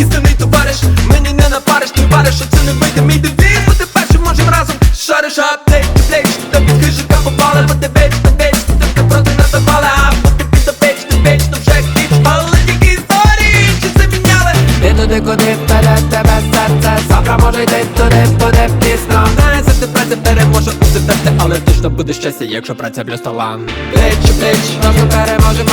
істинний товариш. Мені не напариш, ти вариш, що це не вийде. Мій девіз Бути першим можем разом. Шариш аптеч, плеч Тобі з хижика попали, бо ти веч, ти веч Ти проти нас запали, а поки під опеч, ти веч, то вже хіч Але тільки історії, чи це міняли Ти туди, куди вперед тебе серце. Завтра може йти туди, буде пізно. Знає, завжди праця переможе у серце Але точно буде щастя, якщо праця плюс талант Плеч, плеч, Просто переможемо.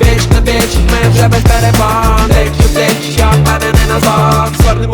Віч на віч Ми